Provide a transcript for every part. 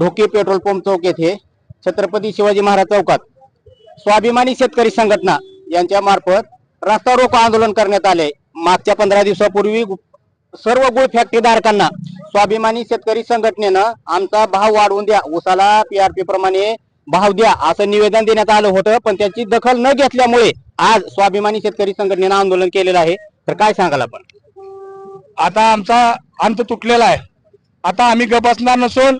Dhoke petrol pump चौक येथे छत्रपती शिवाजी महाराज चौकात स्वाभिमानी शेतकरी संघटना यांच्या मार्फत रस्ता रोको आंदोलन करण्यात आले. मागच्या पंधरा दिवसापूर्वी सर्व गुळ फॅक्टरी धारकांना स्वाभिमानी शेतकरी संघटनेनं आमचा भाव वाढवून द्या उसाला पीआरपी प्रमाणे भाव द्या असं निवेदन देण्यात आलं होतं पण त्याची दखल न घेतल्यामुळे आज स्वाभिमानी शेतकरी संघटनेनं आंदोलन केलेलं आहे. तर काय सांगाल आपण? आता आमचा अंत तुटलेला आहे. आता आम्ही ग बसणार नसून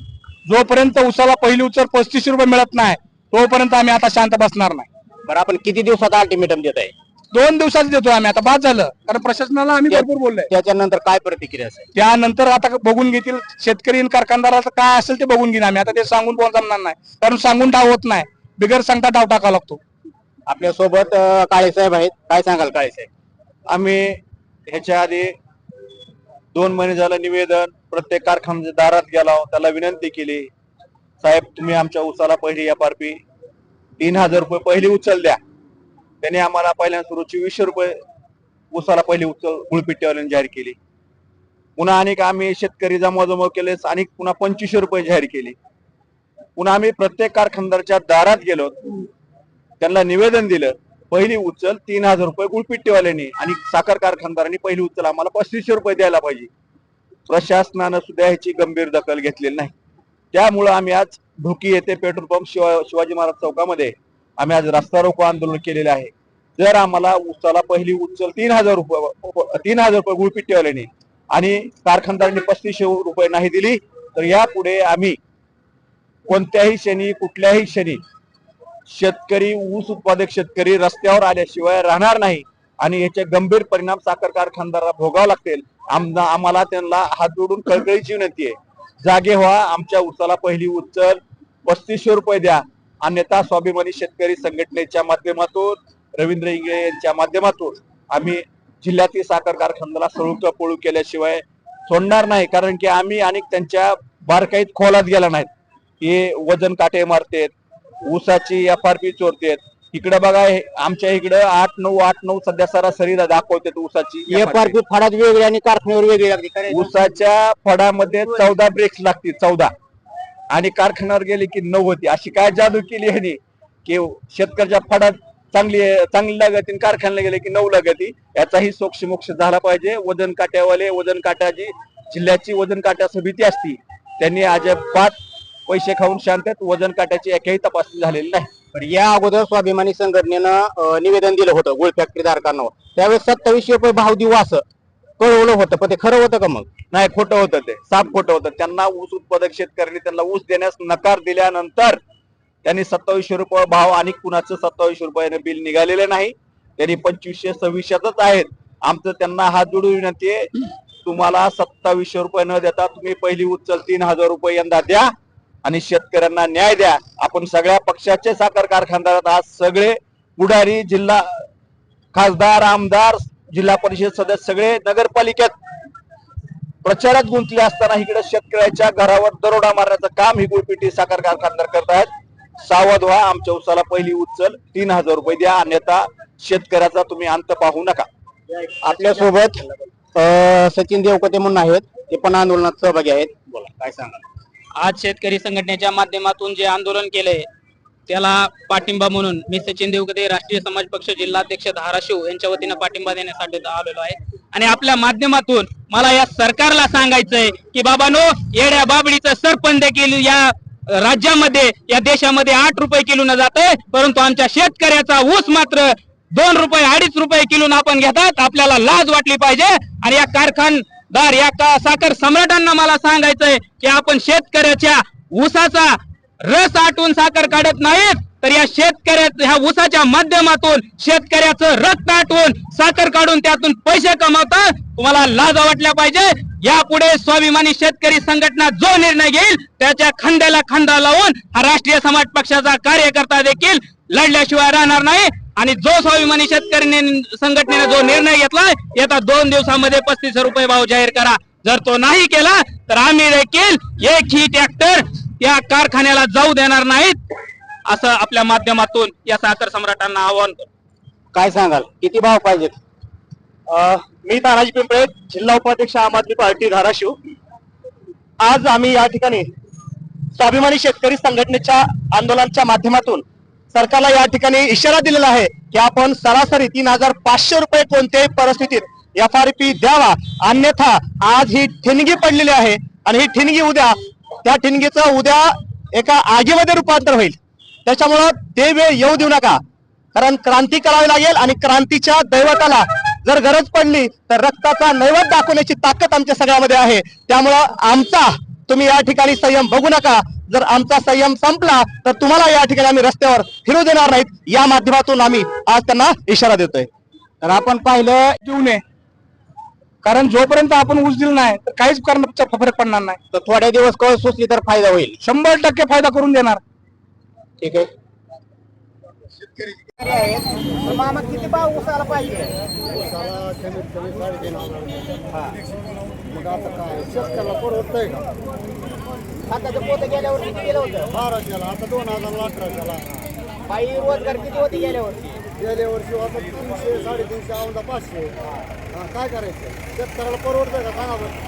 जोपर्यंत उसाला पहिली उचल पस्तीसशे रुपये मिळत नाही तोपर्यंत आम्ही आता शांत बसणार नाही. बरं आपण किती दिवसात अल्टिमेटम देत आहे दोन दिवसात देतो आम्ही. आता बाद झालं. कारण प्रशासनाला आम्ही भरपूर बोललोय. त्याच्यानंतर काय प्रतिक्रिया असेल? त्यानंतर आता बघून घेतील शेतकरी आणि कारखानदाराचं काय असेल ते बघून घेईन आम्ही. आता ते सांगून कोण जमणार नाही. कारण सांगून डाव होत नाही. बिगर सांगता डाव टाकावा लागतो. आपल्यासोबत काळे साहेब आहेत. काय सांगाल काळे साहेब? आम्ही ह्याच्या आधी दोन महिने झालं निवेदन. प्रत्येक कारखानदारात गेला त्याला विनंती केली साहेब तुम्ही आमच्या उसाला पहिली एफ आर पी तीन हजार रुपये पहिली उचल द्या. त्याने आम्हाला पहिल्यांदा सुरू चोवीसशे रुपये उसाला पहिली उचल गुळपिट्टीवाल्याने जाहीर केली. पुन्हा अनेक आम्ही शेतकरी जमवाजमव केले आणि पुन्हा पंचवीसशे रुपये जाहीर केली. पुन्हा आम्ही प्रत्येक कारखानदारच्या दारात गेलो त्यांना निवेदन दिलं पहिली उचल तीन हजार रुपये गुळपिट्टीवाल्यांनी आणि साखर कारखानदारांनी पहिली उचल आम्हाला पस्तीसशे रुपये द्यायला पाहिजे. प्रशासनानं सुद्धा ह्याची गंभीर दखल घेतलेली नाही. त्यामुळं आम्ही आज ढोकी येथे पेट्रोल पंप शिवा शिवाजी महाराज चौकामध्ये आम्ही आज रस्ता रोको आंदोलन केलेले आहे. जर आम्हाला उसाला पहिली उचल तीन हजार रुपये तीन हजार रुपये गुळपिट्टीवाल्यांनी आणि कारखानदारांनी पस्तीसशे रुपये नाही दिली तर यापुढे आम्ही कोणत्याही क्षणी कुठल्याही क्षणी शेतकरी ऊस उत्पादक शेतकरी रस्त्यावर आल्याशिवाय राहणार नाही आणि याचे गंभीर परिणाम साखर कारखानदाराला भोगावे लागतील आम्हाला त्यांना हात जोडून कळकळीची विनंती आहे. जागे व्हा आमच्या उसाला पहिली उचल. पस्तीसशे रुपये द्या. अन्यथा स्वाभिमानी शेतकरी संघटनेच्या माध्यमातून रवींद्र इंगळे यांच्या माध्यमातून आम्ही जिल्ह्यातील साखर कारखान्याला सळूक पळू केल्याशिवाय सोडणार नाही. कारण की आम्ही आणि त्यांच्या बारकाईत खोलात गेला नाहीत. हे वजन काटे मारतेत. ऊसाची एफ आर पी चोरतेत. इकडे बघा हे आमच्या इकडे आठ नऊ आठ नऊ सध्या सरासरी दाखवतात ऊसाची. एफ आर पी फडात वेगळी आणि कारखान्यावर वेगळी लागली. काय ऊसाच्या फडामध्ये चौदा ब्रेक्स लागतील चौदा. आणि कारखान्यावर गेले की नऊ होती अशी काय जादू केली ह्यानी? की शेतकऱ्याच्या फडात चांगली चांगली लागती आणि कारखान्याला गेले की नऊ लागती. याचाही सोक्ष मोक्ष झाला पाहिजे. वजन काट्यावाले वजन काट्याची जिल्ह्याची वजन काट्या समिती असती. त्यांनी अजिबात पैसे खाऊन शांत आहेत. वजन काट्याची एकही तपासणी झालेली नाही. तर या अगोदर स्वाभिमानी संघटनेनं निवेदन दिलं होतं गुळ फॅक्टरी धारकांना. त्यावेळेस सत्तावीसशे रुपये भाव देऊ असं कळवलं होतं पण ते खरं होतं का मग? नाही खोटं होतं ते. साफ खोटं होतं. त्यांना ऊस उत्पादक शेतकऱ्यांनी त्यांना ऊस देण्यास नकार दिल्यानंतर त्यांनी सत्तावीसशे रुपये भाव आणि कुणाचं सत्तावीसशे रुपयाने बिल निघालेले नाही. त्यांनी पंचवीसशे सव्वीसशेच आहेत. आमचं त्यांना हात जोडून विनंती आहे तुम्हाला सत्तावीसशे रुपये न देता तुम्ही पहिली उचल तीन हजार रुपये यंदा द्या. आणि शेतकऱ्यांना न्याय द्या. आपण सगळ्या पक्षाचे साखर कारखानदार आज सगळे पुढारी जिल्हा खासदार आमदार जिल्हा परिषद सदस्य सगळे नगरपालिकेत प्रचारात गुंतले असताना इकडे शेतकऱ्याच्या घरावर दरोडा मारण्याचं काम ही गुळपिटी साखर कारखानदार करत आहेत. सावध व्हा आमच्या उसाला पहिली उचल. तीन हजार रुपये द्या. अन्यथा शेतकऱ्याचा तुम्ही अंत पाहू नका. आपल्यासोबत सचिन देवकते म्हणून आहेत. ते पण आंदोलनात सहभागी आहेत. बोला काय सांगा आज शेतकरी संघटनेच्या माध्यमातून जे आंदोलन केलंय त्याला पाठिंबा म्हणून मी सचिन देवकते राष्ट्रीय समाज पक्ष जिल्हाध्यक्ष धाराशिव यांच्या वतीनं पाठिंबा देण्यासाठी आलेलो आहे. आणि आपल्या माध्यमातून मला या सरकारला सांगायचंय की बाबानो येड्या बाबडीचं सरपंच देखील या राज्यामध्ये या देशामध्ये आठ रुपये किलो न जातंय परंतु आमच्या शेतकऱ्याचा ऊस मात्र दोन रुपये अडीच रुपये किलो आपण घेतात. आपल्याला लाज वाटली पाहिजे. आणि या कारखान दार या का साखर सम्राटांना मला सांगायचंय की आपण शेतकऱ्याच्या ऊसाचा रस आटून साखर काढत नाहीत तर या शेतकऱ्या ह्या ऊसाच्या माध्यमातून शेतकऱ्याचं रक्त आटवून साखर काढून त्यातून पैसे कमावतात. तुम्हाला लाज वाटल्या पाहिजे. यापुढे स्वाभिमानी शेतकरी संघटना जो निर्णय घेईल त्याच्या खांद्याला खांदा लावून हा राष्ट्रीय समाज पक्षाचा कार्यकर्ता देखील लढल्याशिवाय राहणार नाही. आणि जो स्वाभिमानी शेतकरी संघटनेने जो निर्णय घेतलाय येत्या दोन दिवसामध्ये पस्तीस रुपये भाव जाहीर करा. जर तो नाही केला तर आम्ही देखील एक ही ट्रॅक्टर या कारखान्याला जाऊ देणार नाहीत असं आपल्या माध्यमातून या साखर सम्राटांना आवाहन करतो. काय सांगाल? किती भाव पाहिजेत? मी तानाजी पिंपळे जिल्हा उपाध्यक्ष आम आदमी पार्टी धाराशिव. आज आम्ही या ठिकाणी स्वाभिमानी शेतकरी संघटनेच्या आंदोलनाच्या माध्यमातून सरकारला या ठिकाणी इशारा दिलेला आहे की आपण सरासरी तीन हजार पाचशे रुपये कोणत्याही परिस्थितीत एफ आर पी द्यावा. अन्यथा आज ही ठिणगी पडलेली आहे आणि ही ठिणगी उद्या त्या ठिणगीचं उद्या एका आगीमध्ये रूपांतर होईल. त्याच्यामुळं ते वेळ येऊ देऊ नका. कारण क्रांती करावी लागेल आणि क्रांतीच्या दैवताला जर गरज पडली तर रक्ताचा नैवत दाखवण्याची ताकद आमच्या सगळ्यामध्ये आहे. त्यामुळं आमचा तुम्ही या ठिकाणी संयम बघू नका. जर आमचा संयम संपला तर तुम्हाला या ठिकाणी आम्ही रस्त्यावर फिरू देणार नाहीत. या माध्यमातून आम्ही आज त्यांना इशारा देतोय. तर आपण पाहिलं देऊ नये. कारण जोपर्यंत आपण ऊस दिला नाही तर काहीच करण्याचा फरक पडणार नाही. तर थोड्या दिवस कळ सुचली तर फायदा होईल. शंभर टक्के फायदा करून देणार. ठीक आहे. मामा किती भाव उसाला पाहिजे? मग आता काय? शेतकऱ्याला परवडतंय का? खताचं पोतं गेल्यावर किती गेलं होतं? बाराशेला आता दोन हजार अठराशेला बाई रोजगार किती होते गेल्या वर्षी? गेल्या वर्षी आता तीनशे साडेतीनशे औंधा पाचशे. हा, काय करायचं? शेतकऱ्याला परवडतंय का सांगा बरं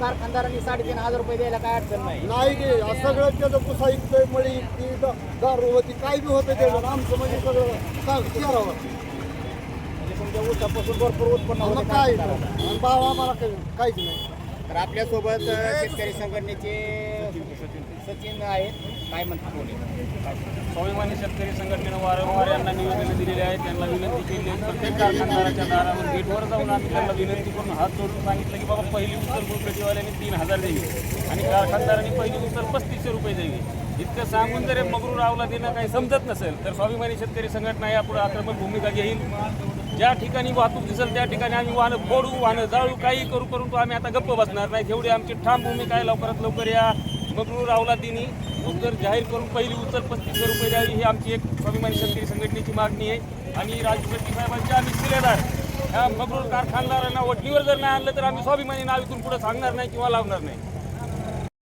कारखानदारांनी साडेतीन हजार रुपये द्यायला काय अडचण नाही. नाही गे आज सगळं त्याचं पुसा इकतंय मळी इकती द- दारू होती काय बी होतं त्याचं. आमचं म्हणजे सगळं काय करावं तुमच्या ऊसापासून भरपूर उत्पन्न मग काय? आणि भाव आम्हाला काही काहीच नाही. तर आपल्यासोबत शेतकरी संघटनेचे सचिन आहेत. काय म्हणतात बोले? स्वाभिमानी शेतकरी संघटनेनं वारंवार यांना निवेदनं दिलेली आहेत. त्यांना विनंती केली आहे प्रत्येक कारखानदाराच्या दारावर गेटवर जाऊन आम्ही त्यांना विनंती करून हात जोडून सांगितलं की बाबा पहिली उचल पेटीवाल्यांनी तीन हजार द्यावी आणि कारखानदारांनी पहिली उत्तर पस्तीसशे रुपये द्यावी. इतकं सांगून जर मगरू रावला देणं काही समजत नसेल तर स्वाभिमानी शेतकरी संघटना यापुढे आक्रमक भूमिका घेईल. ज्या ठिकाणी वाहतूक दिसेल त्या ठिकाणी आम्ही वाहनं फोडू वाहनं जाळू काही करू करून तो आम्ही आता गप्प बसणार नाही. तेवढी आमची ठाम भूमिका आहे. लवकरात लवकर या मगरूर अवलादिनी उत्तर जाहीर करून पहिली उचल पस्तीस रुपये द्यावी ही आमची एक स्वाभिमानी शेतकरी संघटनेची मागणी आहे. आणि राजू शेट्टी साहेबांचे आम्ही शिलेदार. ह्या मगरूर कारखानदारांना वटणीवर जर नाही आणलं तर आम्ही स्वाभिमानी नाव इथून पुढे सांगणार नाही किंवा लावणार नाही.